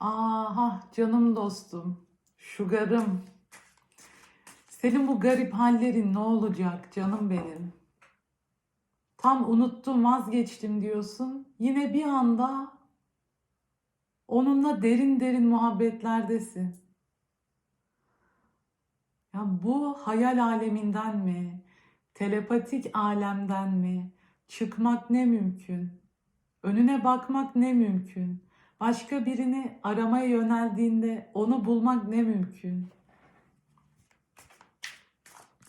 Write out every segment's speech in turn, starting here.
Aha canım dostum, şugarım. Senin bu garip hallerin ne olacak canım benim? Tam unuttum, vazgeçtim diyorsun. Yine bir anda onunla derin derin muhabbetlerdesin. Ya bu hayal aleminden mi? Telepatik alemden mi? Çıkmak ne mümkün? Önüne bakmak ne mümkün? Başka birini aramaya yöneldiğinde onu bulmak ne mümkün?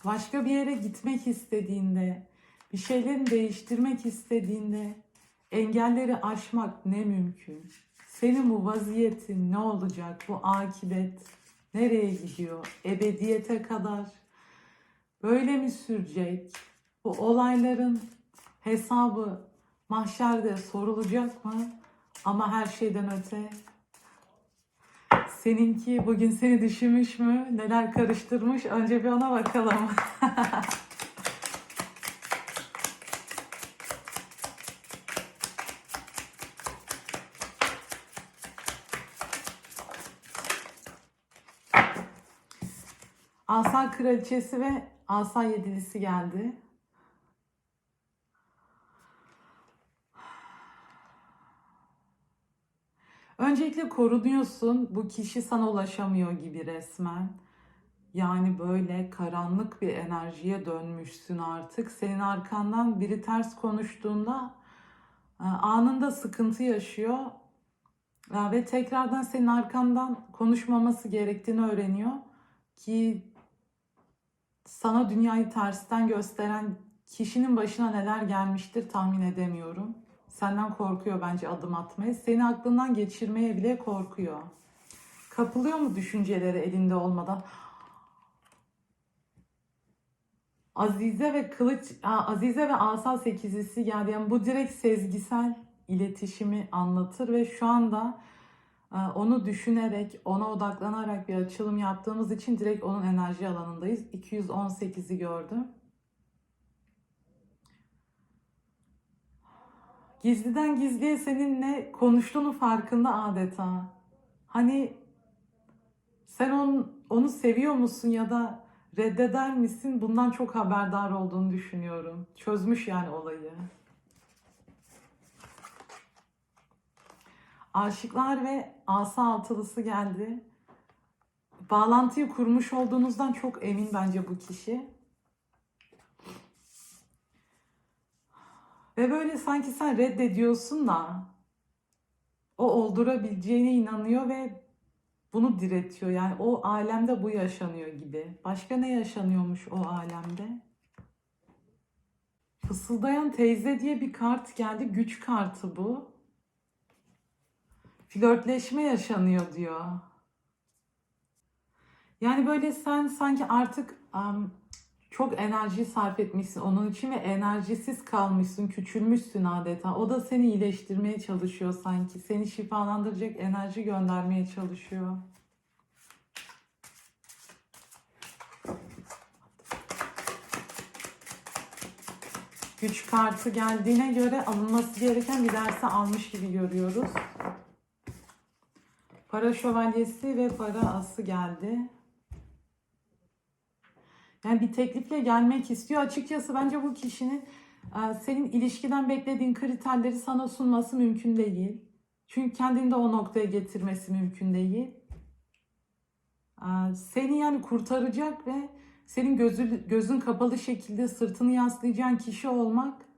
Başka bir yere gitmek istediğinde, bir şeyleri değiştirmek istediğinde engelleri aşmak ne mümkün? Senin bu vaziyetin ne olacak? Bu akibet nereye gidiyor? Ebediyete kadar böyle mi sürecek? Bu olayların hesabı mahşerde sorulacak mı? Ama her şeyden öte seninki bugün seni düşünmüş mü? Neler karıştırmış? Önce bir ona bakalım. Asa kraliçesi ve asa yedilisi geldi. Öncelikle korunuyorsun. Bu kişi sana ulaşamıyor gibi resmen. Yani böyle karanlık bir enerjiye dönmüşsün artık. Senin arkandan biri ters konuştuğunda e, anında sıkıntı yaşıyor. E, Ve tekrardan senin arkandan konuşmaması gerektiğini öğreniyor. Ki sana dünyayı tersten gösteren kişinin başına neler gelmiştir tahmin edemiyorum. Senden korkuyor bence adım atmaya. Seni aklından geçirmeye bile korkuyor. Kapılıyor mu düşünceleri elinde olmadan? Azize ve kılıç, Azize ve Asa sekizlisi geldi. Yani bu direkt sezgisel iletişimi anlatır ve şu anda e, onu düşünerek, ona odaklanarak bir açılım yaptığımız için direkt onun enerji alanındayız. 218'i gördüm. Gizliden gizliye seninle konuştuğunun farkında adeta. Hani sen onu, onu seviyor musun ya da reddeder misin? Bundan çok haberdar olduğunu düşünüyorum. Çözmüş yani olayı. Aşıklar ve asa altılısı geldi. Bağlantıyı kurmuş olduğunuzdan çok emin bence bu kişi. Ve böyle sanki sen reddediyorsun da o oldurabileceğine inanıyor ve bunu diretiyor. Yani o alemde bu yaşanıyor gibi. Başka ne yaşanıyormuş o alemde? Fısıldayan teyze diye bir kart geldi. Güç kartı bu. Flörtleşme yaşanıyor diyor. Yani böyle sen sanki artık am, çok enerji sarf etmişsin onun için ve enerjisiz kalmışsın, küçülmüşsün adeta. O da seni iyileştirmeye çalışıyor sanki. Seni şifalandıracak enerji göndermeye çalışıyor. Güç kartı geldiğine göre alınması gereken bir dersi almış gibi görüyoruz. Para şövalyesi ve para ası geldi. Yani bir teklifle gelmek istiyor. Açıkçası bence bu kişinin e, senin ilişkiden beklediğin kriterleri sana sunması mümkün değil. Çünkü kendini de o noktaya getirmesi mümkün değil. E, Seni yani kurtaracak ve senin gözü, gözün kapalı şekilde sırtını yaslayacağın kişi olmak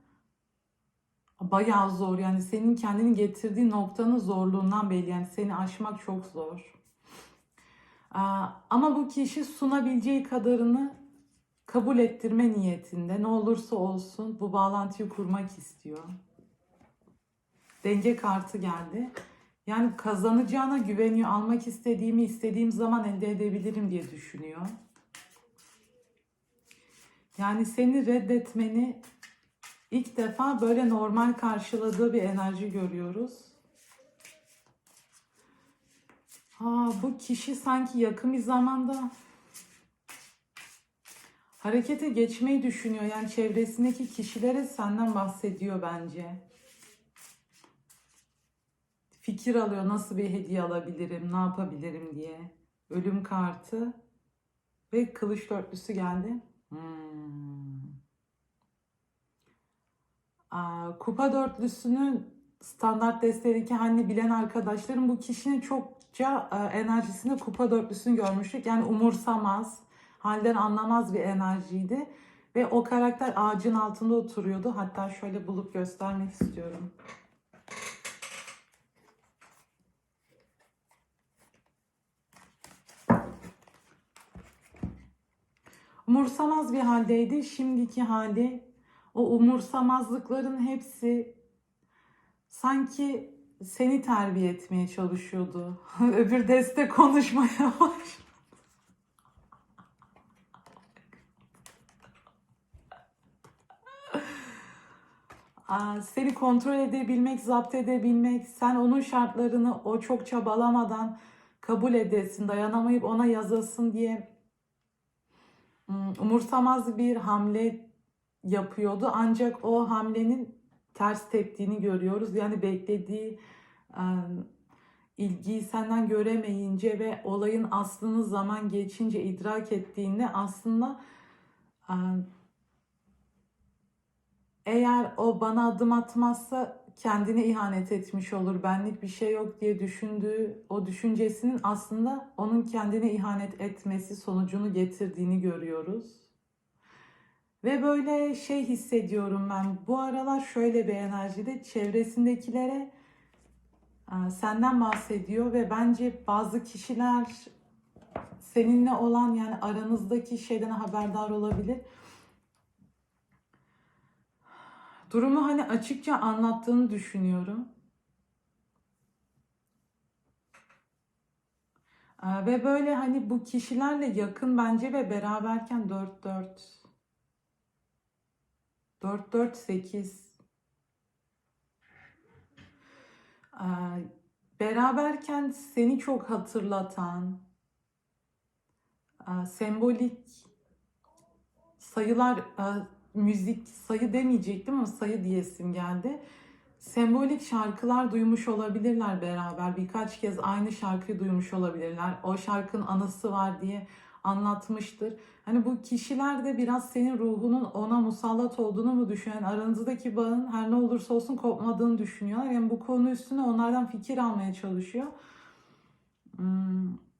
bayağı zor. Yani senin kendini getirdiği noktanın zorluğundan belli. Yani seni aşmak çok zor. E, Ama bu kişi sunabileceği kadarını kabul ettirme niyetinde ne olursa olsun bu bağlantıyı kurmak istiyor. Denge kartı geldi. Yani kazanacağına güveniyor. Almak istediğimi istediğim zaman elde edebilirim diye düşünüyor. Yani seni reddetmeni ilk defa böyle normal karşıladığı bir enerji görüyoruz. Ha, bu kişi sanki yakın bir zamanda harekete geçmeyi düşünüyor. Yani çevresindeki kişilere senden bahsediyor bence. fikir alıyor nasıl bir hediye alabilirim, ne yapabilirim diye. Ölüm kartı ve kılıç dörtlüsü geldi. Hmm. Aa, kupa dörtlüsünün standart desteğindeki hani bilen arkadaşlarım bu kişinin çokça enerjisinde kupa dörtlüsünü görmüştük. Yani umursamaz, halden anlamaz bir enerjiydi. Ve o karakter ağacın altında oturuyordu. Hatta şöyle bulup göstermek istiyorum. Umursamaz bir haldeydi. Şimdiki hali o umursamazlıkların hepsi sanki seni terbiye etmeye çalışıyordu. Öbür deste konuşmaya başladı. Seni kontrol edebilmek, zapt edebilmek, sen onun şartlarını o çok çabalamadan kabul edesin, dayanamayıp ona yazasın diye hmm, umursamaz bir hamle yapıyordu. Ancak o hamlenin ters teptiğini görüyoruz. Yani beklediği ilgiyi senden göremeyince ve olayın aslını zaman geçince idrak ettiğinde aslında eğer o bana adım atmazsa kendine ihanet etmiş olur. Benlik bir şey yok diye düşündüğü o düşüncesinin aslında onun kendine ihanet etmesi sonucunu getirdiğini görüyoruz. Ve böyle şey hissediyorum ben. Bu aralar şöyle bir enerjide çevresindekilere senden bahsediyor ve bence bazı kişiler seninle olan yani aranızdaki şeyden haberdar olabilir. Durumu hani açıkça anlattığını düşünüyorum. Ee, Ve böyle hani bu kişilerle yakın bence ve beraberken 4-4 4-4-8 Ee, beraberken seni çok hatırlatan e, sembolik sayılar e, müzik sayı demeyecektim ama sayı diyesim geldi. Sembolik şarkılar duymuş olabilirler beraber. Birkaç kez aynı şarkıyı duymuş olabilirler. O şarkının anısı var diye anlatmıştır. Hani bu kişiler de biraz senin ruhunun ona musallat olduğunu mu düşünen, aranızdaki bağın her ne olursa olsun kopmadığını düşünüyorlar. Yani bu konu üstüne onlardan fikir almaya çalışıyor. Hmm.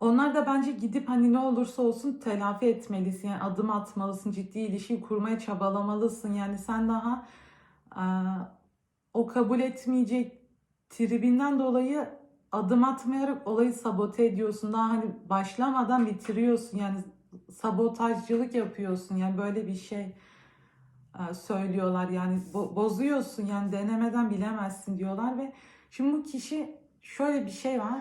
Onlar da bence gidip hani ne olursa olsun telafi etmelisin. Yani adım atmalısın, ciddi ilişki kurmaya çabalamalısın. Yani sen daha e, o kabul etmeyecek tribinden dolayı adım atmayarak olayı sabote ediyorsun. Daha hani başlamadan bitiriyorsun. Yani sabotajcılık yapıyorsun. Yani böyle bir şey e, söylüyorlar. Yani bo- bozuyorsun. Yani denemeden bilemezsin diyorlar ve şimdi bu kişi şöyle bir şey var.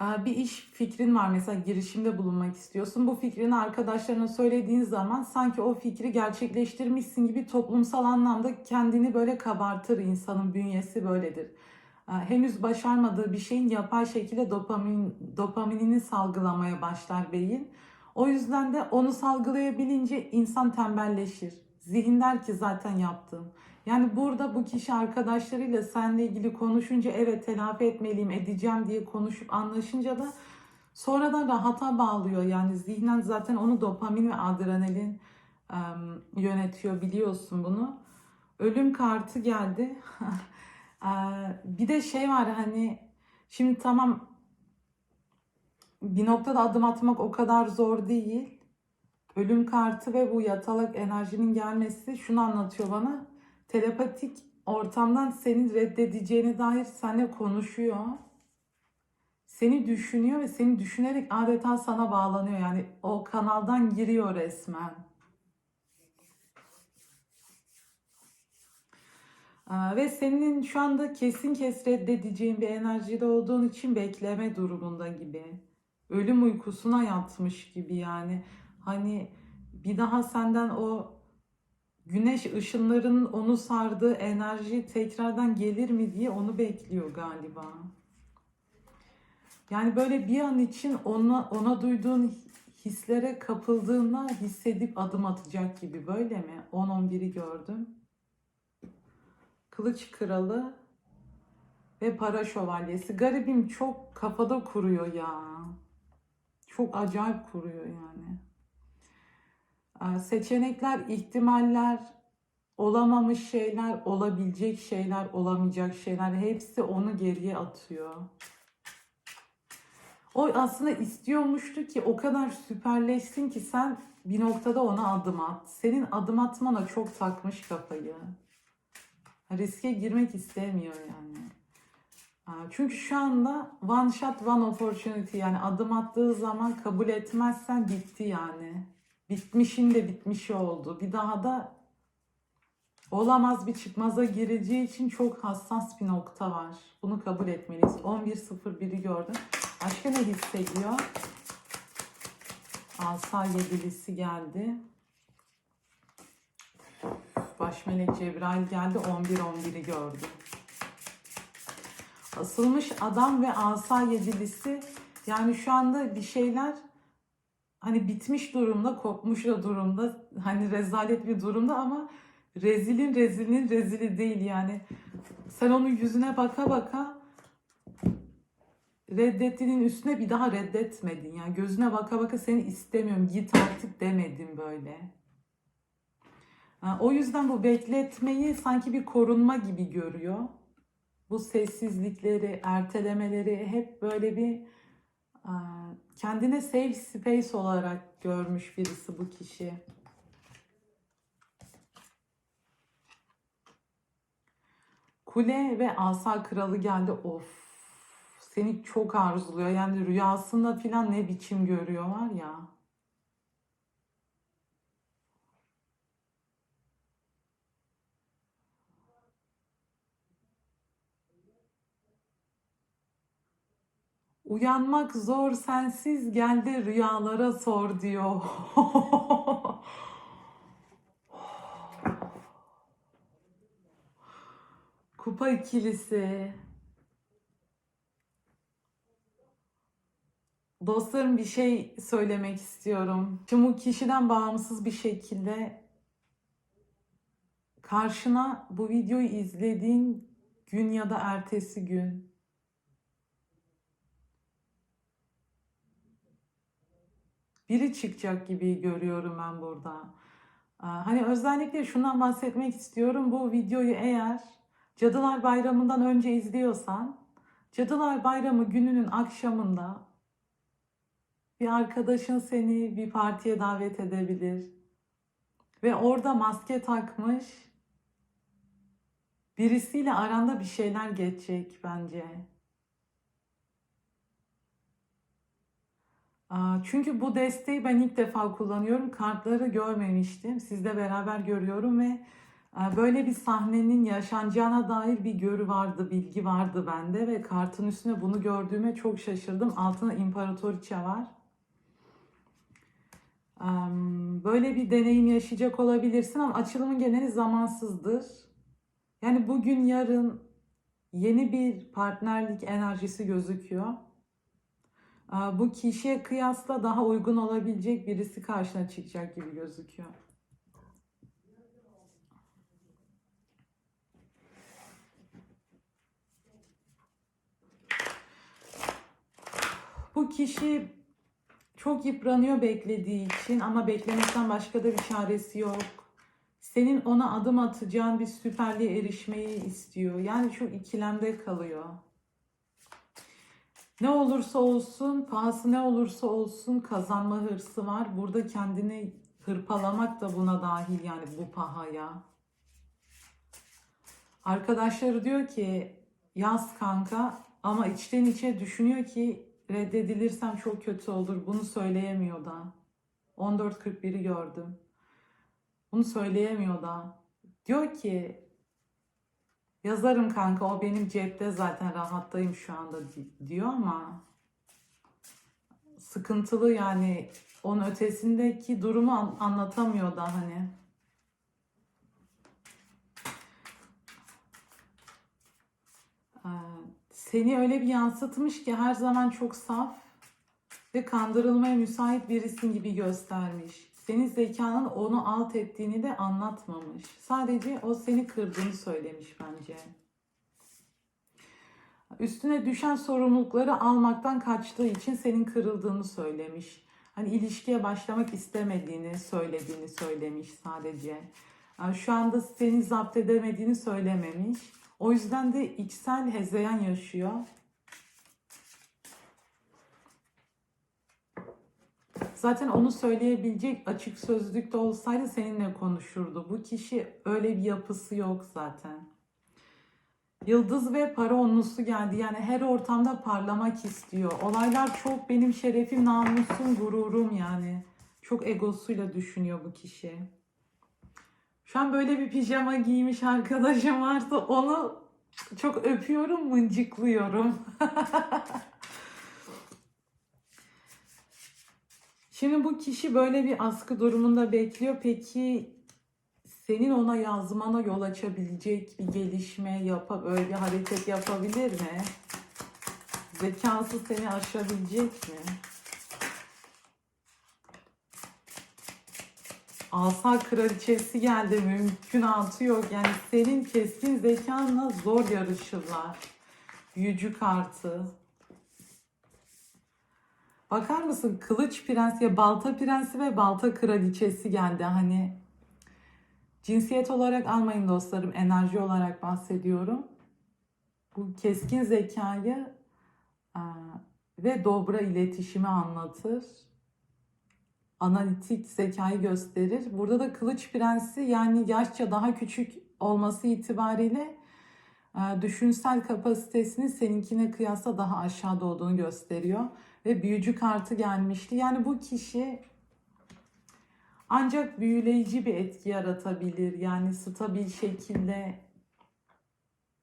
Bir iş fikrin var mesela girişimde bulunmak istiyorsun. Bu fikrini arkadaşlarına söylediğin zaman sanki o fikri gerçekleştirmişsin gibi toplumsal anlamda kendini böyle kabartır insanın bünyesi böyledir. Henüz başarmadığı bir şeyin yapay şekilde dopamin, dopaminini salgılamaya başlar beyin. O yüzden de onu salgılayabilince insan tembelleşir. Zihin der ki zaten yaptım. Yani burada bu kişi arkadaşlarıyla seninle ilgili konuşunca evet telafi etmeliyim, edeceğim diye konuşup anlaşınca da sonradan rahata bağlıyor. Yani zihnen zaten onu dopamin ve adrenalin em, yönetiyor biliyorsun bunu. Ölüm kartı geldi. Bir de şey var hani şimdi tamam bir noktada adım atmak o kadar zor değil. Ölüm kartı ve bu yatalak enerjinin gelmesi şunu anlatıyor bana. Telepatik ortamdan seni reddedeceğine dair seninle konuşuyor. Seni düşünüyor ve seni düşünerek adeta sana bağlanıyor. Yani o kanaldan giriyor resmen. Aa, Ve senin şu anda kesin kes reddedeceğin bir enerjide olduğun için bekleme durumunda gibi. Ölüm uykusuna yatmış gibi yani. Hani bir daha senden o güneş ışınlarının onu sardığı enerji tekrardan gelir mi diye onu bekliyor galiba. Yani böyle bir an için ona, ona duyduğun hislere kapıldığında hissedip adım atacak gibi böyle mi? 10-11'i gördüm. Kılıç kralı ve para şövalyesi. Garibim çok kafada kuruyor ya. Çok acayip kuruyor yani. Seçenekler, ihtimaller, olamamış şeyler, olabilecek şeyler, olamayacak şeyler hepsi onu geriye atıyor. O aslında istiyormuştu ki o kadar süperleşsin ki sen bir noktada ona adım at. Senin adım atmana çok takmış kafayı. Riske girmek istemiyor yani. Çünkü şu anda one shot one opportunity yani adım attığı zaman kabul etmezsen bitti yani. Bitmişin de bitmişi oldu. Bir daha da olamaz bir çıkmaza gireceği için çok hassas bir nokta var. Bunu kabul etmeliyiz. 11.01'i gördüm. Başka ne hissediyor? Asa yedilisi geldi. Baş melek Cebrail geldi. 11.11'i gördüm. Asılmış adam ve asa yedilisi yani şu anda bir şeyler hani bitmiş durumda, kopmuş da durumda, hani rezalet bir durumda ama rezilin rezilin rezili değil yani. Sen onun yüzüne baka baka reddettiğinin üstüne bir daha reddetmedin. Yani gözüne baka baka seni istemiyorum git artık demedin böyle. O yüzden bu bekletmeyi sanki bir korunma gibi görüyor. Bu sessizlikleri, ertelemeleri hep böyle bir kendine safe space olarak görmüş birisi bu kişi. Kule ve asa kralı geldi. Of. Seni çok arzuluyor. Yani rüyasında filan ne biçim görüyor var ya. Uyanmak zor sensiz geldi rüyalara sor diyor. Kupa ikilisi. Dostlarım bir şey söylemek istiyorum. Şimdi bu kişiden bağımsız bir şekilde karşına bu videoyu izlediğin gün ya da ertesi gün biri çıkacak gibi görüyorum ben burada. Hani özellikle şundan bahsetmek istiyorum. Bu videoyu eğer Cadılar Bayramı'ndan önce izliyorsan, Cadılar Bayramı gününün akşamında bir arkadaşın seni bir partiye davet edebilir. Ve orada maske takmış birisiyle aranda bir şeyler geçecek bence. Çünkü bu desteği ben ilk defa kullanıyorum. Kartları görmemiştim. Sizle beraber görüyorum ve e, böyle bir sahnenin yaşanacağına dair bir görü vardı, bilgi vardı bende ve kartın üstüne bunu gördüğüme çok şaşırdım. Altına İmparatoriçe var. Böyle bir deneyim yaşayacak olabilirsin ama açılımın geneli zamansızdır. Yani bugün yarın yeni bir partnerlik enerjisi gözüküyor. Bu kişiye kıyasla daha uygun olabilecek birisi karşına çıkacak gibi gözüküyor. Bu kişi çok yıpranıyor beklediği için ama beklemekten başka da bir çaresi yok. Senin ona adım atacağın bir süperliğe erişmeyi istiyor. Yani çok ikilemde kalıyor. Ne olursa olsun, pahası ne olursa olsun kazanma hırsı var. Burada kendini hırpalamak da buna dahil yani bu pahaya. Arkadaşları diyor ki yaz kanka ama içten içe düşünüyor ki reddedilirsem çok kötü olur. Bunu söyleyemiyor da. 14.41'i gördüm. Bunu söyleyemiyor da. Diyor ki yazarım kanka o benim cepte zaten rahattayım şu anda di- diyor ama sıkıntılı yani onun ötesindeki durumu an- anlatamıyor da hani. Ee, Seni öyle bir yansıtmış ki her zaman çok saf, Ve kandırılmaya müsait birisin gibi göstermiş. Senin zekanın onu alt ettiğini de anlatmamış. Sadece o seni kırdığını söylemiş bence. Üstüne düşen sorumlulukları almaktan kaçtığı için senin kırıldığını söylemiş. Hani ilişkiye başlamak istemediğini söylediğini söylemiş sadece. Yani şu anda seni zapt edemediğini söylememiş. O yüzden de içsel hezeyan yaşıyor. Zaten onu söyleyebilecek açık sözlükte olsaydı seninle konuşurdu. Bu kişi öyle bir yapısı yok zaten. Yıldız ve para onlusu geldi. Yani her ortamda parlamak istiyor. Olaylar çok benim şerefim, namusum, gururum yani. Çok egosuyla düşünüyor bu kişi. Şu an böyle bir pijama giymiş arkadaşım varsa onu çok öpüyorum, mıncıklıyorum. Şimdi bu kişi böyle bir askı durumunda bekliyor. Peki senin ona yazmana yol açabilecek bir gelişme yapıp böyle bir hareket yapabilir mi? Zekası seni aşabilecek mi? Asa kraliçesi geldi mümkünatı yok. Yani senin keskin zekanla zor yarışırlar. Büyücü kartı. Bakar mısın kılıç prensi balta prensi ve balta kraliçesi geldi. Hani cinsiyet olarak almayın dostlarım enerji olarak bahsediyorum. Bu keskin zekayı aa, ve dobra iletişimi anlatır. Analitik zekayı gösterir. Burada da kılıç prensi yani yaşça daha küçük olması itibariyle e, düşünsel kapasitesinin seninkine kıyasla daha aşağıda olduğunu gösteriyor. Ve büyücü kartı gelmişti. Yani bu kişi ancak büyüleyici bir etki yaratabilir. Yani stabil şekilde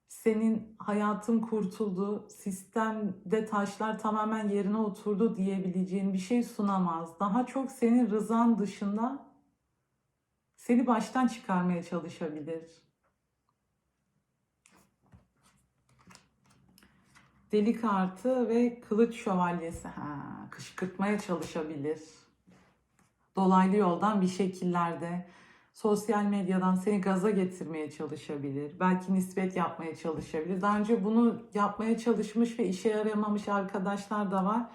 senin hayatın kurtuldu, sistemde taşlar tamamen yerine oturdu diyebileceğin bir şey sunamaz. Daha çok senin rızan dışında seni baştan çıkarmaya çalışabilir. Deli kartı ve kılıç şövalyesi. Ha, kışkırtmaya çalışabilir. Dolaylı yoldan bir şekillerde sosyal medyadan seni gaza getirmeye çalışabilir. Belki nispet yapmaya çalışabilir. Daha önce bunu yapmaya çalışmış ve işe yaramamış arkadaşlar da var.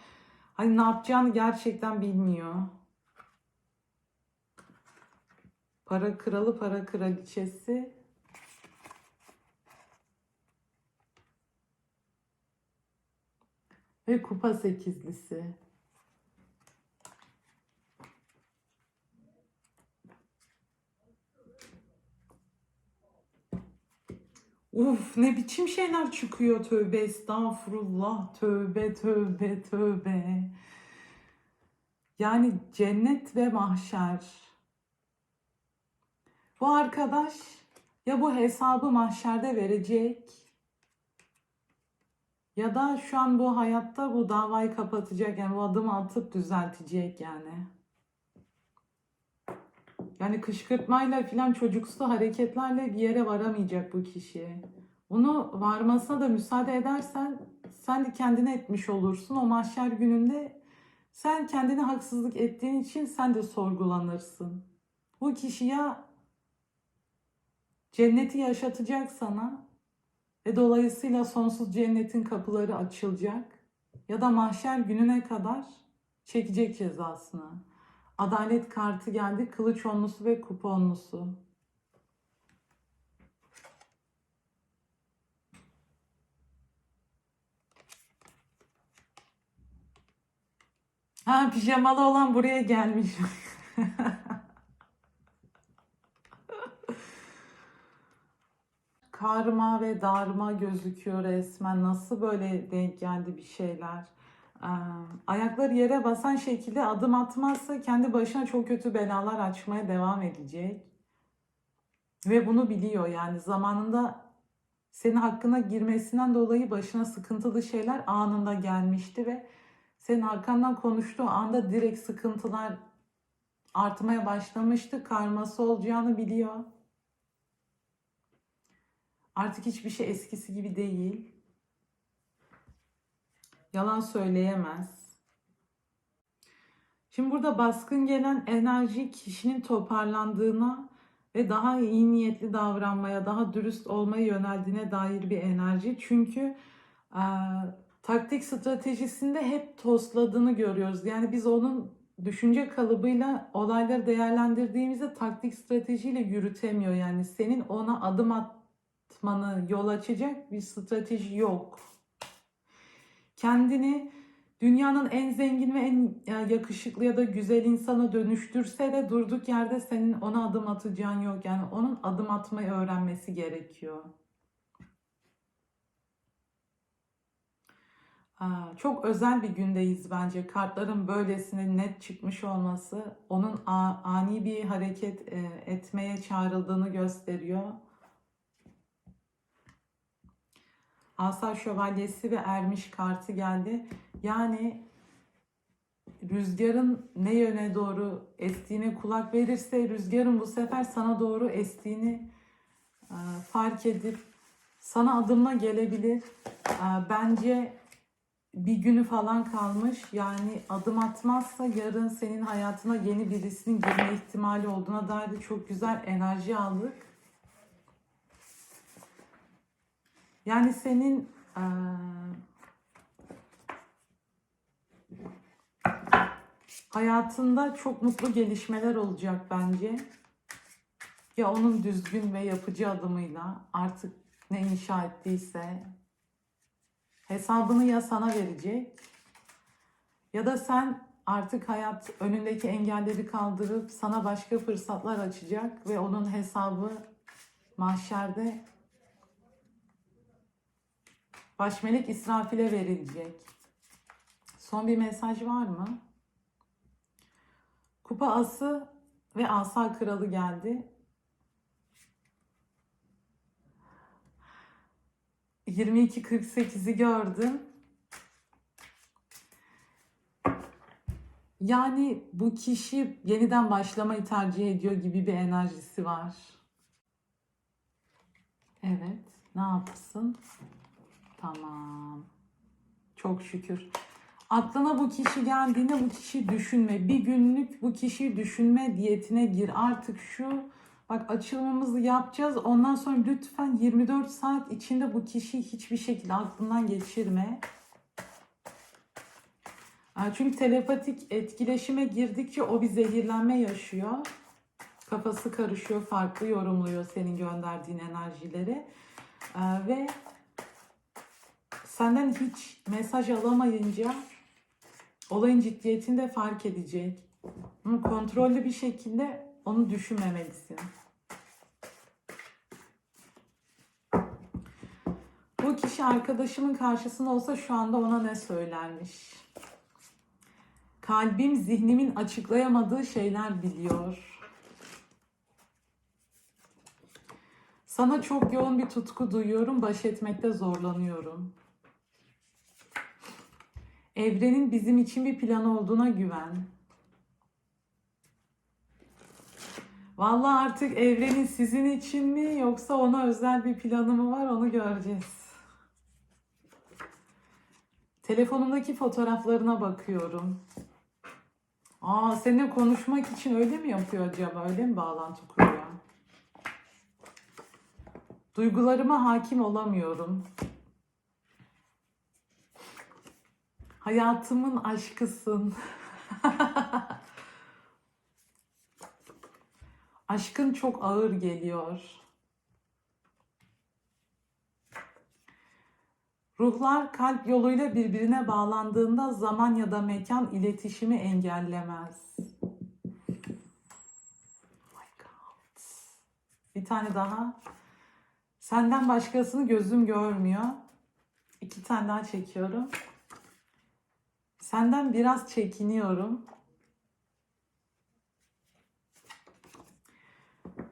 Hani ne yapacağını gerçekten bilmiyor. Para kralı, para kraliçesi. Ve kupa sekizlisi. Uf ne biçim şeyler çıkıyor tövbe estağfurullah tövbe tövbe tövbe. Yani cennet ve mahşer. Bu arkadaş ya bu hesabı mahşerde verecek ya da şu an bu hayatta bu davayı kapatacak yani bu adımı atıp düzeltecek yani. Yani kışkırtmayla filan çocuksu hareketlerle bir yere varamayacak bu kişi. Onu varmasına da müsaade edersen sen de kendine etmiş olursun. O mahşer gününde sen kendine haksızlık ettiğin için sen de sorgulanırsın. Bu kişi ya cenneti yaşatacak sana ve dolayısıyla sonsuz cennetin kapıları açılacak ya da mahşer gününe kadar çekecek cezasını. Adalet kartı geldi. Kılıç onlusu ve kupa onlusu. Ha pijamalı olan buraya gelmiş. Karma ve darma gözüküyor resmen. Nasıl böyle denk geldi bir şeyler? Ee, ayakları yere basan şekilde adım atmazsa kendi başına çok kötü belalar açmaya devam edecek. Ve bunu biliyor yani zamanında senin hakkına girmesinden dolayı başına sıkıntılı şeyler anında gelmişti ve senin arkandan konuştuğu anda direkt sıkıntılar artmaya başlamıştı. Karması olacağını biliyor. Artık hiçbir şey eskisi gibi değil. Yalan söyleyemez. Şimdi burada baskın gelen enerji kişinin toparlandığına ve daha iyi niyetli davranmaya, daha dürüst olmaya yöneldiğine dair bir enerji. Çünkü e, taktik stratejisinde hep tosladığını görüyoruz. Yani biz onun düşünce kalıbıyla olayları değerlendirdiğimizde taktik stratejiyle yürütemiyor. Yani senin ona adım atmanı yol açacak bir strateji yok. Kendini dünyanın en zengin ve en e, yakışıklı ya da güzel insana dönüştürse de durduk yerde senin ona adım atacağın yok. Yani onun adım atmayı öğrenmesi gerekiyor. Çok özel bir gündeyiz bence. Kartların böylesine net çıkmış olması onun ani bir hareket e, etmeye çağrıldığını gösteriyor. Asa Şövalyesi ve Ermiş kartı geldi. Yani rüzgarın ne yöne doğru estiğine kulak verirse rüzgarın bu sefer sana doğru estiğini e, fark edip sana adımla gelebilir. E, Bence bir günü falan kalmış. Yani adım atmazsa yarın senin hayatına yeni birisinin girme ihtimali olduğuna dair de çok güzel enerji aldık. Yani senin eee, hayatında çok mutlu gelişmeler olacak bence. Ya onun düzgün ve yapıcı adımıyla artık ne inşa ettiyse hesabını ya sana verecek ya da sen artık hayat önündeki engelleri kaldırıp sana başka fırsatlar açacak ve onun hesabı mahşerde başmelek İsrafil'e verilecek. Son bir mesaj var mı? Kupa ası ve asa kralı geldi. 22.48'i gördüm. Yani bu kişi yeniden başlamayı tercih ediyor gibi bir enerjisi var. Evet, ne yapsın? Tamam. Çok şükür. Aklına bu kişi geldiğinde bu kişi düşünme. Bir günlük bu kişiyi düşünme diyetine gir. Artık şu bak açılımımızı yapacağız. Ondan sonra lütfen 24 saat içinde bu kişiyi hiçbir şekilde aklından geçirme. Çünkü telepatik etkileşime girdikçe o bir zehirlenme yaşıyor. Kafası karışıyor, farklı yorumluyor senin gönderdiğin enerjileri. Ve senden hiç mesaj alamayınca olayın ciddiyetini de fark edecek. Ama kontrollü bir şekilde onu düşünmemelisin. Bu kişi arkadaşımın karşısında olsa şu anda ona ne söylermiş? Kalbim zihnimin açıklayamadığı şeyler biliyor. Sana çok yoğun bir tutku duyuyorum, baş etmekte zorlanıyorum. Evrenin bizim için bir planı olduğuna güven. Vallahi artık evrenin sizin için mi yoksa ona özel bir planı mı var onu göreceğiz. Telefonumdaki fotoğraflarına bakıyorum. Aa seninle konuşmak için öyle mi yapıyor acaba? Öyle mi bağlantı kuruyor? Duygularıma hakim olamıyorum. Hayatımın aşkısın. Aşkın çok ağır geliyor. Ruhlar kalp yoluyla birbirine bağlandığında zaman ya da mekan iletişimi engellemez. Bir tane daha. Senden başkasını gözüm görmüyor. İki tane daha çekiyorum. Senden biraz çekiniyorum.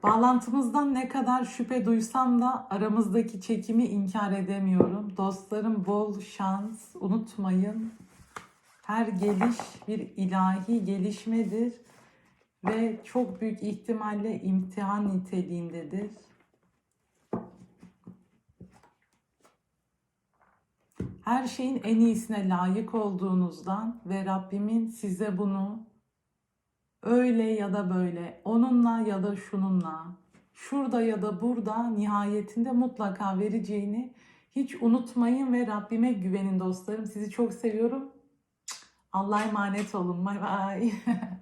Bağlantımızdan ne kadar şüphe duysam da aramızdaki çekimi inkar edemiyorum. Dostlarım bol şans. Unutmayın. Her geliş bir ilahi gelişmedir ve çok büyük ihtimalle imtihan niteliğindedir. Her şeyin en iyisine layık olduğunuzdan ve Rabbimin size bunu Öyle ya da böyle, onunla ya da şununla, şurada ya da burada nihayetinde mutlaka vereceğini hiç unutmayın ve Rabbime güvenin dostlarım. Sizi çok seviyorum. Allah'a emanet olun. Bay bay.